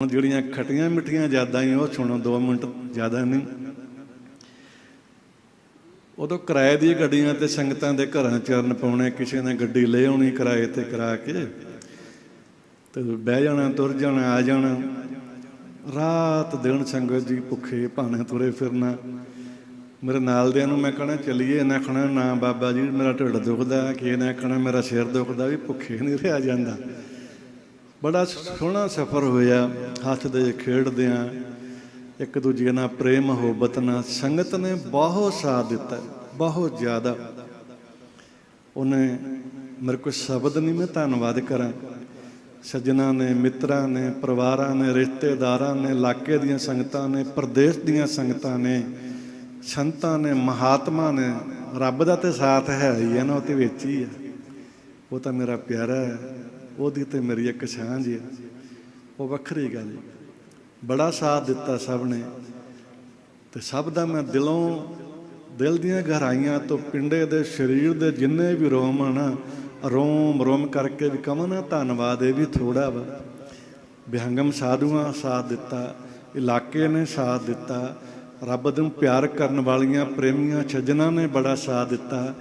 ਹੁਣ ਜਿਹੜੀਆਂ ਖਟੀਆਂ ਮਿੱਠੀਆਂ ਯਾਦਾਂ ਹੀ ਉਹ ਸੁਣੋ 2 ਮਿੰਟ ਜ਼ਿਆਦਾ ਨਹੀਂ। ਉਦੋਂ ਕਿਰਾਏ ਦੀ ਗੱਡੀਆਂ ਤੇ ਸੰਗਤਾਂ ਦੇ ਘਰਾਂ ਚਰਨ ਪਾਉਣੇ, ਕਿਸੇ ਨੇ ਗੱਡੀ ਲੈ ਆਉਣੀ ਕਿਰਾਏ ਤੇ ਕਰਾ ਕੇ, ਤੇ ਬਹਿ ਜਾਣਾ, ਤੁਰ ਜਾਣਾ, ਆ ਜਾਣਾ। ਰਾਤ ਦਿਨ ਸੰਗਤ ਜੀ ਭੁੱਖੇ ਭਾਣੇ ਤੁਰੇ ਫਿਰਨਾ। ਮੇਰੇ ਨਾਲ ਦਿਆਂ ਨੂੰ ਮੈਂ ਕਹਣਾ, ਚੱਲੀਏ ਨਾ ਕਹਣਾ ਨਾ ਬਾਬਾ ਜੀ, ਮੇਰਾ ਢਿੱਡ ਦੁਖਦਾ ਕਿ ਨਾ ਕਹਣਾ ਮੇਰਾ ਸਿਰ ਦੁਖਦਾ, ਵੀ ਭੁੱਖੇ ਨਹੀਂ ਰਿਹਾ ਜਾਂਦਾ। ਬੜਾ ਸੋਹਣਾ ਸਫ਼ਰ ਹੋਇਆ, ਹੱਥ ਹੱਸਦੇ ਖੇਡਦਿਆਂ। ਇੱਕ ਦੂਜੇ ਨਾਲ ਪ੍ਰੇਮ, ਮੁਹੱਬਤ ਨਾਲ ਸੰਗਤ ਨੇ ਬਹੁਤ ਸਾਥ ਦਿੱਤਾ, ਬਹੁਤ ਜ਼ਿਆਦਾ। ਉਹਨੇ ਮੇਰੇ ਕੋਈ ਸ਼ਬਦ ਨਹੀਂ ਮੈਂ ਧੰਨਵਾਦ ਕਰਾਂ। ਸੱਜਣਾ ਨੇ, ਮਿੱਤਰਾਂ ਨੇ, ਪਰਿਵਾਰਾਂ ਨੇ, ਰਿਸ਼ਤੇਦਾਰਾਂ ਨੇ, ਇਲਾਕੇ ਦੀਆਂ ਸੰਗਤਾਂ ਨੇ, ਪ੍ਰਦੇਸ਼ ਦੀਆਂ ਸੰਗਤਾਂ ਨੇ, ਸੰਤਾਂ ਨੇ, ਮਹਾਤਮਾ ਨੇ, ਰੱਬ ਦਾ ਤੇ ਸਾਥ ਹੈ ਹੀ ਹੈ ਨਾ, ਉਹ ਤੇ ਵਿੱਚ ਹੀ ਹੈ। ਉਹ ਤਾਂ ਮੇਰਾ ਪਿਆਰਾ ਹੈ। ਉਹਦੀ ਤੇ ਮੇਰੀ ਇੱਕ ਸਾਂਝ ਹੈ ਉਹ ਵੱਖਰੀ ਗੱਲ ਹੈ ਬੜਾ ਸਾਥ ਦਿੱਤਾ ਸਭ ਨੇ। ਤੇ ਸਭ ਦਾ ਮੈਂ ਦਿਲੋਂ, ਦਿਲ ਦੀਆਂ ਗਹਿਰਾਈਆਂ ਤੋਂ ਪਿੰਡੇ ਦੇ ਸਰੀਰ ਦੇ ਜਿੰਨੇ ਵੀ ਰੋਮ ਹਨ, ਰੋਮ ਰੋਮ ਕਰਕੇ ਵੀ ਕਵਾਂ ਧੰਨਵਾਦ ਇਹ ਵੀ ਥੋੜਾ ਵਾ। ਵਿਹੰਗਮ ਸਾਧੂਆਂ ਸਾਥ ਦਿੱਤਾ, ਇਲਾਕੇ ਨੇ ਸਾਥ ਦਿੱਤਾ, ਰੱਬ ਨੂੰ ਪਿਆਰ ਕਰਨ ਵਾਲੀਆਂ ਪ੍ਰੇਮੀਆਂ ਸੱਜਣਾ ਨੇ ਬੜਾ ਸਾਥ ਦਿੱਤਾ।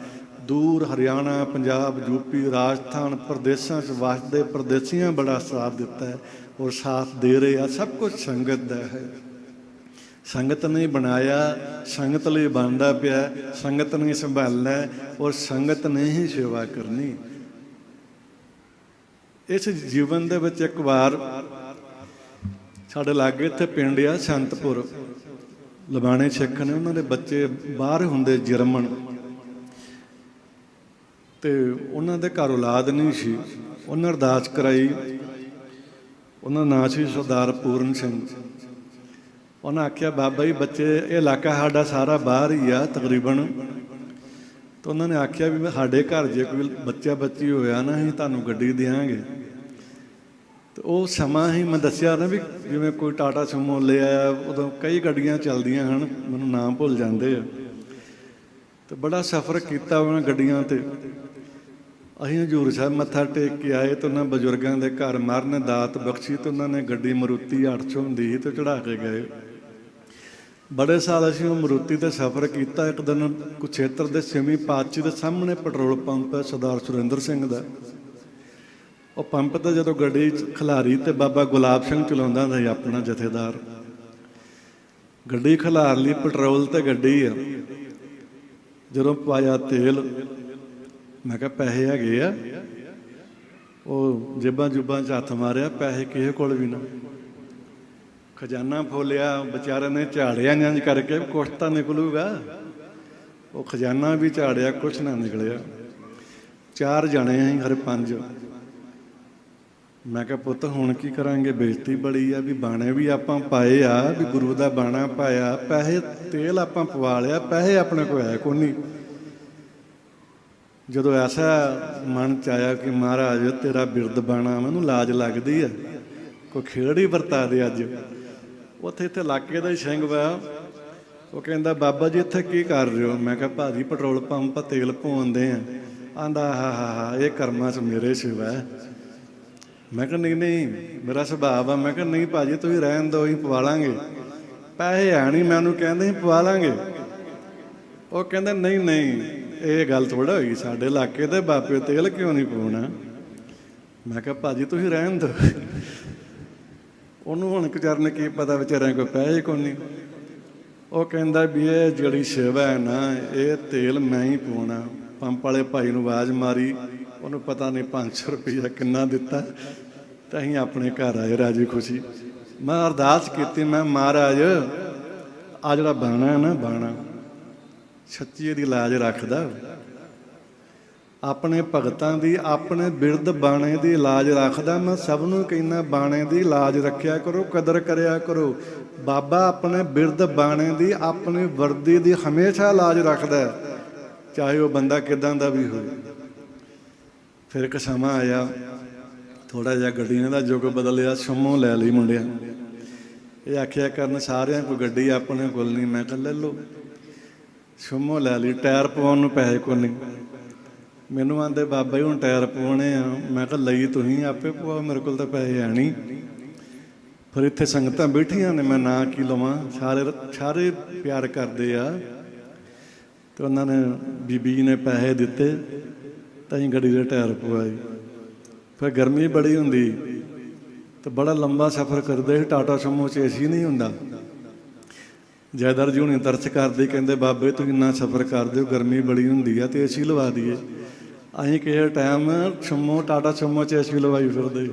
ਦੂਰ ਹਰਿਆਣਾ, ਪੰਜਾਬ ਯੂਪੀ ਰਾਜਸਥਾਨ ਪ੍ਰਦੇਸ਼ਾਂ 'ਚ ਵਸਦੇ ਪ੍ਰਦੇਸੀਆਂ ਬੜਾ ਸਾਥ ਦਿੱਤਾ ਹੈ ਔਰ ਸਾਥ ਦੇ ਰਹੇ ਆ। ਸਭ ਕੁਝ ਸੰਗਤ ਦਾ ਹੈ। ਸੰਗਤ ਨੇ ਬਣਾਇਆ, ਸੰਗਤ ਲਈ ਬਣਦਾ ਪਿਆ, ਸੰਗਤ ਨੇ ਸੰਭਾਲਣਾ ਔਰ ਸੰਗਤ ਨੇ ਹੀ ਸੇਵਾ ਕਰਨੀ। ਇਸ ਜੀਵਨ ਦੇ ਵਿੱਚ ਇੱਕ ਵਾਰ ਸਾਡੇ ਲਾਗੇ ਇੱਥੇ ਪਿੰਡ ਆ ਸੰਤਪੁਰ। ਲਬਾਣੇ ਸਿੱਖ ਨੇ, ਉਹਨਾਂ ਦੇ ਬੱਚੇ ਬਾਹਰ ਹੁੰਦੇ ਜਰਮਨ। ਤੇ ਉਹਨਾਂ ਦੇ ਘਰ ਔਲਾਦ ਨਹੀਂ ਸੀ। ਉਹਨਾਂ ਅਰਦਾਸ ਕਰਾਈ। ਉਹਨਾਂ ਦਾ ਨਾਂ ਸੀ ਸਰਦਾਰ ਪੂਰਨ ਸਿੰਘ। ਉਹਨਾਂ ਆਖਿਆ, ਬਾਬਾ ਜੀ, ਬੱਚੇ, ਇਹ ਇਲਾਕਾ ਸਾਡਾ ਸਾਰਾ ਬਾਹਰ ਹੀ ਆ ਤਕਰੀਬਨ। ਤਾਂ ਉਹਨਾਂ ਨੇ ਆਖਿਆ ਵੀ, ਸਾਡੇ ਘਰ ਜੇ ਕੋਈ ਬੱਚਾ ਬੱਚੀ ਹੋਇਆ ਨਾ, ਅਸੀਂ ਤੁਹਾਨੂੰ ਗੱਡੀ ਦੇਵਾਂਗੇ ਤੇ ਉਹ ਸਮਾਂ ਹੀ ਮੈਂ ਦੱਸਿਆ ਨਾ ਵੀ ਜਿਵੇਂ ਕੋਈ ਟਾਟਾ ਸੁਮੋ ਲੈ ਆਇਆ, ਉਦੋਂ ਕਈ ਗੱਡੀਆਂ ਚੱਲਦੀਆਂ ਹਨ, ਮੈਨੂੰ ਨਾਮ ਭੁੱਲ ਜਾਂਦੇ ਆ। ਤੇ ਬੜਾ ਸਫ਼ਰ ਕੀਤਾ ਉਹਨਾਂ ਗੱਡੀਆਂ ਤੇ। ਅਸੀਂ ਹਜੂਰ ਸਾਹਿਬ ਮੱਥਾ ਟੇਕ ਕੇ ਆਏ ਤੇ ਉਹਨਾਂ ਬਜ਼ੁਰਗਾਂ ਦੇ ਘਰ ਮਰਨ, ਦਾਤ ਬਖਸ਼ੀ ਤੇ ਉਹਨਾਂ ਨੇ ਗੱਡੀ ਮਰੂਤੀ 800 ਹੁੰਦੀ ਸੀ ਤੇ ਚੜਾ ਕੇ ਗਏ। ਬੜੇ ਸਾਲ ਅਸੀਂ ਉਹ ਮਰੂਤੀ ਤੇ ਸਫ਼ਰ ਕੀਤਾ, ਇੱਕ ਦਿਨ ਕੁਛੇਤਰ ਦੇ ਸਿਮੀ ਪਾਤਚੀ ਦੇ ਸਾਹਮਣੇ ਪੈਟਰੋਲ ਪੰਪ ਹੈ, ਸਰਦਾਰ ਸੁਰਿੰਦਰ ਸਿੰਘ ਦਾ। ਉਹ ਪੰਪ ਤੇ ਜਦੋਂ ਗੱਡੀ ਖਿਲਾਰੀ ਤੇ ਬਾਬਾ ਗੁਲਾਬ ਸਿੰਘ ਚਲਾਉਂਦਾ ਸੀ, ਆਪਣਾ ਜਥੇਦਾਰ। ਗੱਡੀ ਖਿਲਾਰ ਲਈ ਪੈਟਰੋਲ ਤੇ ਗੱਡੀ ਆ। ਜਦੋਂ ਪਾਇਆ ਤੇਲ ਮੈਂ ਕਿਹਾ, ਪੈਸੇ ਹੈਗੇ ਆ। ਉਹ ਜੇਬਾਂ ਜੁਬਾਂ 'ਚ ਹੱਥ ਮਾਰਿਆ, ਪੈਸੇ ਕਿਸੇ ਕੋਲ ਵੀ ਨਾ। ਖਜ਼ਾਨਾ ਫੋਲਿਆ ਵਿਚਾਰੇ ਨੇ ਝਾੜਿਆ ਇੰਜ ਕਰਕੇ, ਕੁਛ ਤਾਂ ਨਿਕਲੂਗਾ। ਉਹ ਖਜ਼ਾਨਾ ਵੀ ਝਾੜਿਆ, ਕੁਛ ਨਾ ਨਿਕਲਿਆ। ਚਾਰ ਜਣੇ ਆਂ ਹਰ ਪੰਜ। ਮੈਂ ਕਿਹਾ, ਪੁੱਤ, ਹੁਣ ਕੀ ਕਰਾਂਗੇ? ਬੇਇੱਜ਼ਤੀ ਬੜੀ ਆ, ਵੀ ਬਾਣੇ ਵੀ ਆਪਾਂ ਪਾਏ ਆ, ਵੀ ਗੁਰੂ ਦਾ ਬਾਣਾ ਪਾਇਆ। ਪੈਸੇ ਤੇਲ ਆਪਾਂ ਪਵਾ ਲਿਆ, ਪੈਸੇ ਆਪਣੇ ਕੋਲ ਹੈ ਕੋਈ ਨਹੀਂ ਜਦੋਂ ਐਸਾ ਮਨ ਚ ਆਇਆ ਕਿ ਮਹਾਰਾਜ, ਤੇਰਾ ਬਿਰਦ ਬਾਣਾ ਮੈਨੂੰ ਲਾਜ ਲੱਗਦੀ ਹੈ ਕੋਈ ਖੇੜ ਹੀ ਵਰਤਾ ਦੇ ਅੱਜ। ਉੱਥੇ ਇੱਥੇ ਇਲਾਕੇ ਦਾ ਹੀ ਸਿੰਘ ਵਾ। ਉਹ ਕਹਿੰਦਾ, ਬਾਬਾ ਜੀ, ਇੱਥੇ ਕੀ ਕਰ ਰਹੇ ਹੋ? ਮੈਂ ਕਿਹਾ, ਭਾਜੀ, ਪੈਟਰੋਲ ਪੰਪ ਤੇਲ ਪਵਾਉਂਦੇ ਆ। ਆਂਦਾ, ਹਾ ਹਾ ਹਾ, ਇਹ ਕਰਮਾਂ ਚ ਮੇਰੇ ਸਿਵਾ ਮੈਂ ਕਿਹਾ, ਨਹੀਂ ਨਹੀਂ, ਮੇਰਾ ਸੁਭਾਅ ਆ ਮੈਂ ਕਿਹਾ, ਨਹੀਂ ਭਾਜੀ, ਤੁਸੀਂ ਰਹਿਣ ਦਿਓ, ਅਸੀਂ ਪਵਾ ਲਾਂਗੇ। ਪੈਸੇ ਹੈ ਨਹੀਂ ਮੈਨੂੰ ਕਹਿੰਦੇ ਸੀ ਪਵਾ ਲਾਂਗੇ। ਉਹ ਕਹਿੰਦੇ, ਨਹੀਂ ਨਹੀਂ ਇਹ ਗੱਲ ਥੋੜਾ ਹੋਈ ਸਾਡੇ ਇਲਾਕੇ ਦੇ ਬਾਪੇ ਤੇਲ ਕਿਉਂ ਨਹੀਂ ਪਾਉਣਾ? ਮੈਂ ਕਿਹਾ, ਭਾਜੀ, ਤੁਸੀਂ ਰਹਿਣ ਦਿਓ। ਉਹਨੂੰ ਹੁਣ ਵਿਚਾਰ ਨੇ ਕੀ ਪਤਾ ਵਿਚਾਰਿਆਂ ਕੋਈ ਪੈਸੇ ਕੋਈ ਨਹੀਂ ਉਹ ਕਹਿੰਦਾ ਵੀ ਇਹ ਜਿਹੜੀ ਸੇਵਾ ਹੈ ਨਾ, ਇਹ ਤੇਲ ਮੈਂ ਹੀ ਪਾਉਣਾ ਪੰਪ ਵਾਲੇ ਭਾਈ ਨੂੰ ਆਵਾਜ਼ ਮਾਰੀ। ਉਹਨੂੰ ਪਤਾ ਨਹੀਂ 500 ਰੁਪਇਆ ਕਿੰਨਾ ਦਿੱਤਾ। ਤੇ ਅਸੀਂ ਆਪਣੇ ਘਰ ਆਏ ਰਾਜੀ ਖੁਸ਼ੀ। ਮੈਂ ਅਰਦਾਸ ਕੀਤੀ, ਮੈਂ ਮਹਾਰਾਜ ਆ ਜਿਹੜਾ ਬਾਣਾ ਹੈ ਨਾ, ਬਾਣਾ ਸੱਚੀ ਦੀ ਲਾਜ ਰੱਖਦਾ। ਆਪਣੇ ਭਗਤਾਂ ਦੀ, ਆਪਣੇ ਬਿਰਧ ਬਾਣੇ ਦੀ ਇਲਾਜ ਰੱਖਦਾ। ਮੈਂ ਸਭ ਨੂੰ ਕਹਿੰਦਾ, ਬਾਣੇ ਦੀ ਇਲਾਜ ਰੱਖਿਆ ਕਰੋ, ਕਦਰ ਕਰਿਆ ਕਰੋ। ਬਾਬਾ ਆਪਣੇ ਬਿਰਧ ਬਾਣੇ ਦੀ, ਆਪਣੀ ਵਰਦੀ ਦੀ ਹਮੇਸ਼ਾ ਇਲਾਜ ਰੱਖਦਾ। ਚਾਹੇ ਉਹ ਬੰਦਾ ਕਿਦਾਂ ਦਾ ਵੀ ਹੋਵੇ। ਫਿਰ ਇੱਕ ਸਮਾਂ ਆਇਆ ਥੋੜਾ ਜਿਹਾ ਗੱਡੀਆਂ ਦਾ ਯੁੱਗ ਬਦਲਿਆ, ਸੁਮੋ ਲੈ ਲਈ ਮੁੰਡਿਆਂ। ਇਹ ਆਖਿਆ ਕਰਨ, ਸਾਰਿਆਂ ਕੋਈ ਗੱਡੀ ਆਪਣੇ ਕੋਲ ਨਹੀਂ। ਮੈਂ ਕਿਹਾ, ਲੈ ਲਓ। ਸੁਮੋ ਲੈ ਲਈ, ਟਾਇਰ ਪਵਾਉਣ ਨੂੰ ਪੈਸੇ ਕੋਈ ਨਹੀਂ। ਮੈਨੂੰ ਆਂਦੇ, ਬਾਬਾ ਜੀ, ਹੁਣ ਟਾਇਰ ਪਵਾਉਣੇ ਆ। ਮੈਂ ਕਿਹਾ, ਲਈ ਤੁਸੀਂ ਆਪੇ ਪਵਾਓ, ਮੇਰੇ ਕੋਲ ਤਾਂ ਪੈਸੇ ਹੈ ਨਹੀਂ। ਫਿਰ ਇੱਥੇ ਸੰਗਤਾਂ ਬੈਠੀਆਂ ਨੇ, ਮੈਂ ਨਾ ਕੀ ਲਵਾਂ? ਸਾਰੇ ਸਾਰੇ ਪਿਆਰ ਕਰਦੇ ਆ। ਤੇ ਉਹਨਾਂ ਨੇ, ਬੀਬੀ ਨੇ ਪੈਸੇ ਦਿੱਤੇ, ਤਾਂ ਹੀ ਗੱਡੀ ਦੇ ਟਾਇਰ ਪਵਾਏ। ਫਿਰ ਗਰਮੀ ਬੜੀ ਹੁੰਦੀ, ਤੇ ਬੜਾ ਲੰਬਾ ਸਫ਼ਰ ਕਰਦੇ ਸੀ, ਟਾਟਾ ਸਮੂਹ 'ਚ ਏਸੀ ਨਹੀਂ ਹੁੰਦਾ। ਜੈਦਰ ਜੀ ਹੁਣੇ ਤਰਸ ਕਰਦੇ ਕਹਿੰਦੇ, ਬਾਬੇ, ਤੂੰ ਇੰਨਾ ਸਫ਼ਰ ਕਰਦੇ ਹੋ ਗਰਮੀ ਬੜੀ ਹੁੰਦੀ ਆ ਤੇ ਏਸੀ ਲਵਾ ਦਈਏ। ਅਸੀਂ ਕਿਸੇ ਟਾਈਮ ਸਮੂਹ ਟਾਟਾ ਸਮੂਹ 'ਚ ਏਸੀ ਲਵਾਈ ਫਿਰਦੇ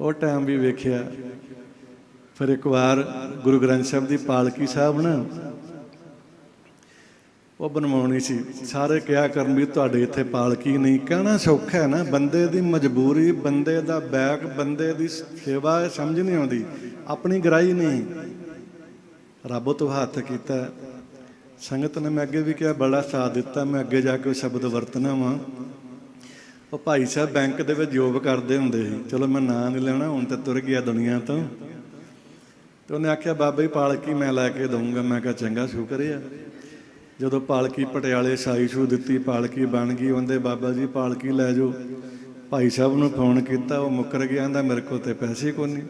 ਉਹ ਟਾਈਮ ਵੀ ਵੇਖਿਆ। ਫਿਰ ਇੱਕ ਵਾਰ ਗੁਰੂ ਗ੍ਰੰਥ ਸਾਹਿਬ ਦੀ ਪਾਲਕੀ ਸਾਹਿਬ ਨਾ, ਉਹ ਬਣਵਾਉਣੀ ਸੀ। ਸਾਰੇ ਕਿਹਾ ਕਰਨ ਵੀ ਤੁਹਾਡੇ ਇੱਥੇ ਪਾਲਕੀ ਨਹੀਂ। ਕਹਿਣਾ ਸੌਖਾ ਹੈ ਨਾ। ਬੰਦੇ ਦੀ ਮਜਬੂਰੀ, ਬੰਦੇ ਦਾ ਬੈਗ ਬੰਦੇ ਦੀ ਸੇਵਾ ਸਮਝ ਨਹੀਂ ਆਉਂਦੀ। ਆਪਣੀ ਗਰਾਈ ਨਹੀਂ। ਰੱਬ ਤੋਂ ਹੱਥ ਕੀਤਾ। ਸੰਗਤ ਨੇ ਮੈਂ ਅੱਗੇ ਵੀ ਕਿਹਾ, ਬੜਾ ਸਾਥ ਦਿੱਤਾ, ਮੈਂ ਅੱਗੇ ਜਾ ਕੇ ਉਹ ਸ਼ਬਦ ਵਰਤਣਾ ਵਾਂ। ਉਹ ਭਾਈ ਸਾਹਿਬ ਬੈਂਕ ਦੇ ਵਿੱਚ ਜੋਬ ਕਰਦੇ ਹੁੰਦੇ ਸੀ। ਚਲੋ ਮੈਂ ਨਾਂ ਨਹੀਂ ਲੈਣਾ, ਹੁਣ ਤਾਂ ਤੁਰ ਗਿਆ ਦੁਨੀਆ ਤੋਂ। ਤੇ ਉਹਨੇ ਆਖਿਆ, ਬਾਬਾ ਜੀ ਪਾਲਕੀ ਮੈਂ ਲੈ ਕੇ ਦਊਂਗਾ। ਮੈਂ ਕਿਹਾ, ਚੰਗਾ, ਸ਼ੁਕਰ ਆ। ਜਦੋਂ ਪਾਲਕੀ ਪਟਿਆਲੇ ਸਾਈ ਸ਼ੂ ਦਿੱਤੀ, ਪਾਲਕੀ ਬਣ ਗਈ ਉਹਦੇ ਬਾਬਾ ਜੀ ਪਾਲਕੀ ਲੈ ਜਾਓ। ਭਾਈ ਸਾਹਿਬ ਨੂੰ ਫੋਨ ਕੀਤਾ, ਉਹ ਮੁੱਕਰ ਗਿਆ ਆਂਦਾ ਮੇਰੇ ਕੋਲ ਤੇ ਪੈਸੇ ਕੋਈ ਨਹੀਂ।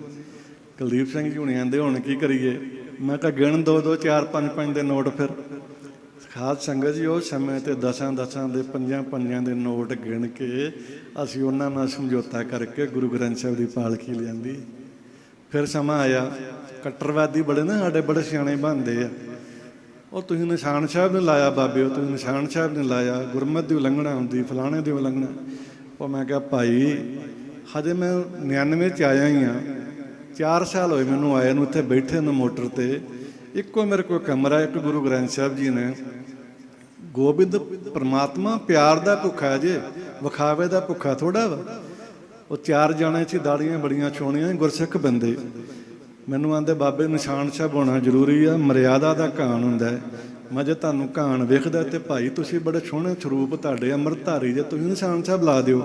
ਕੁਲਦੀਪ ਸਿੰਘ ਜੀ ਹੁਣੇ ਆਂਦੇ, ਹੁਣ ਕੀ ਕਰੀਏ? ਮੈਂ ਕਿਹਾ ਗਿਣ ਦੋ ਦੋ, ਚਾਰ ਪੰਜ ਪੰਜ ਦੇ ਨੋਟ ਫਿਰ। ਖਾਸ ਸੰਗਤ ਜੀ, ਉਹ ਸਮੇਂ ਤੇ ਦਸਾਂ ਦਸਾਂ ਦੇ, ਪੰਜਾਂ ਪੰਜਾਂ ਦੇ ਨੋਟ ਗਿਣ ਕੇ ਅਸੀਂ ਉਹਨਾਂ ਨਾਲ ਸਮਝੌਤਾ ਕਰਕੇ ਗੁਰੂ ਗ੍ਰੰਥ ਸਾਹਿਬ ਦੀ ਪਾਲਕੀ ਲਿਆਂਦੀ। ਫਿਰ ਸਮਾਂ ਆਇਆ। ਕੱਟਰਵਾਦੀ ਬੜੇ ਨਾ, ਸਾਡੇ ਬੜੇ ਸਿਆਣੇ ਬਣਦੇ ਆ। ਉਹ ਤੁਸੀਂ ਨਿਸ਼ਾਨ ਸਾਹਿਬ ਨੇ ਲਾਇਆ ਬਾਬੇ, ਉਹ ਤੁਸੀਂ ਨਿਸ਼ਾਨ ਸਾਹਿਬ ਨੇ ਲਾਇਆ, ਗੁਰਮਤ ਦੀ ਉਲੰਘਣਾ ਹੁੰਦੀ, ਫਲਾਣੇ ਦੀ ਉਲੰਘਣਾ। ਉਹ ਮੈਂ ਕਿਹਾ, ਭਾਈ, ਹਜੇ ਮੈਂ 99 ਚ ਆਇਆ ਹੀ ਆ। 4 ਸਾਲ ਹੋਏ ਮੈਨੂੰ ਆਏ ਨੂੰ ਇੱਥੇ ਬੈਠੇ ਨੂੰ ਮੋਟਰ ਤੇ। ਇੱਕੋ ਮੇਰੇ ਕੋਲ ਕਮਰਾ, ਇੱਕ ਗੁਰੂ ਗ੍ਰੰਥ ਸਾਹਿਬ ਜੀ ਨੇ। ਗੋਬਿੰਦ ਪਰਮਾਤਮਾ ਪਿਆਰ ਦਾ ਭੁੱਖਾ ਜੇ, ਵਿਖਾਵੇ ਦਾ ਭੁੱਖਾ ਥੋੜਾ ਵਾ। ਉਹ ਚਾਰ ਜਾਣੇ ਸੀ, ਦਾੜੀਆਂ ਬੜੀਆਂ ਸੋਹਣੀਆਂ ਗੁਰਸਿੱਖ ਬੰਦੇ। ਮੈਨੂੰ ਆਂਦੇ, ਬਾਬੇ ਨਿਸ਼ਾਨ ਸਾਹਿਬ ਹੋਣਾ ਜ਼ਰੂਰੀ ਆ, ਮਰਿਆਦਾ ਦਾ ਕਾਨ ਹੁੰਦਾ ਮੈਂ ਜੇ ਤੁਹਾਨੂੰ ਕਾਨ ਵੇਖਦਾ ਤੇ ਭਾਈ, ਤੁਸੀਂ ਬੜੇ ਸੋਹਣੇ ਸਰੂਪ ਤੁਹਾਡੇ ਅੰਮ੍ਰਿਤਧਾਰੀ ਜੇ, ਤੁਸੀਂ ਨਿਸ਼ਾਨ ਸਾਹਿਬ ਲਾ ਦਿਓ।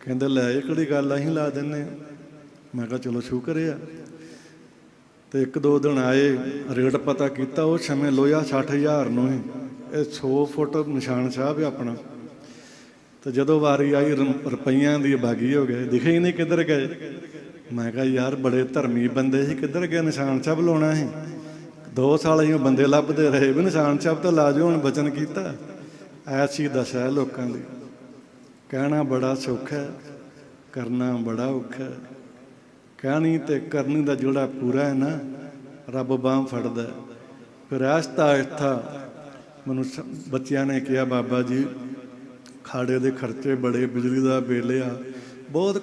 ਕਹਿੰਦੇ, ਲੈ ਇਹ ਕਿਹੜੀ ਗੱਲ ਅਸੀਂ ਲਾ ਦਿੰਨੇ ਮੈਂ ਕਿਹਾ ਚਲੋ ਸ਼ੁਕਰ ਆ। ਤੇ ਇੱਕ ਦੋ ਦਿਨ ਆਏ, ਰੇਟ ਪਤਾ ਕੀਤਾ, ਉਹ ਸਮੇਂ ਲੋਇਆ 60000 ਨੂੰ ਹੀ। ਇਹ 100 ਫੁੱਟ ਨਿਸ਼ਾਨ ਸਾਹਿਬ ਹੈ ਆਪਣਾ। ਤੇ ਜਦੋਂ ਵਾਰੀ ਆਈ ਰੁਪਈਆਂ ਦੀ ਬਾਗੀ ਹੋ ਗਏ। ਦਿਖੇ ਹੀ ਨਹੀਂ ਕਿੱਧਰ ਗਏ। ਮੈਂ ਕਿਹਾ ਯਾਰ ਬੜੇ ਧਰਮੀ ਬੰਦੇ ਸੀ, ਕਿੱਧਰ ਗਏ? ਨਿਸ਼ਾਨ ਸਾਹਿਬ ਲਾਉਣਾ ਸੀ। ਦੋ ਸਾਲ ਅਸੀਂ ਬੰਦੇ ਲੱਭਦੇ ਰਹੇ ਵੀ ਨਿਸ਼ਾਨ ਸਾਹਿਬ ਤਾਂ ਲਾਜੋ, ਹੁਣ ਬਚਨ ਕੀਤਾ। ਐਸੀ ਦਸ਼ਾ ਹੈ ਲੋਕਾਂ ਦੀ। ਕਹਿਣਾ ਬੜਾ ਸੌਖਾ ਹੈ, ਕਰਨਾ ਬੜਾ ਔਖਾ ਹੈ। ਕਹਿਣੀ ਤੇ ਕਰਨੀ ਦਾ ਜਿਹੜਾ ਪੂਰਾ ਹੈ ਨਾ, ਰੱਬ ਬਾਹ ਫੜਦਾ ਫਿਰ ਆਸਤਾ ਆਸਤਾ ਮੈਨੂੰ ਬੱਚਿਆਂ ਨੇ ਕਿਹਾ, ਬਾਬਾ ਜੀ, ਖਾੜੇ ਦੇ ਖਰਚੇ ਬੜੇ, ਬਿਜਲੀ ਦਾ ਬਿੱਲ ਆ, ਬਹੁਤ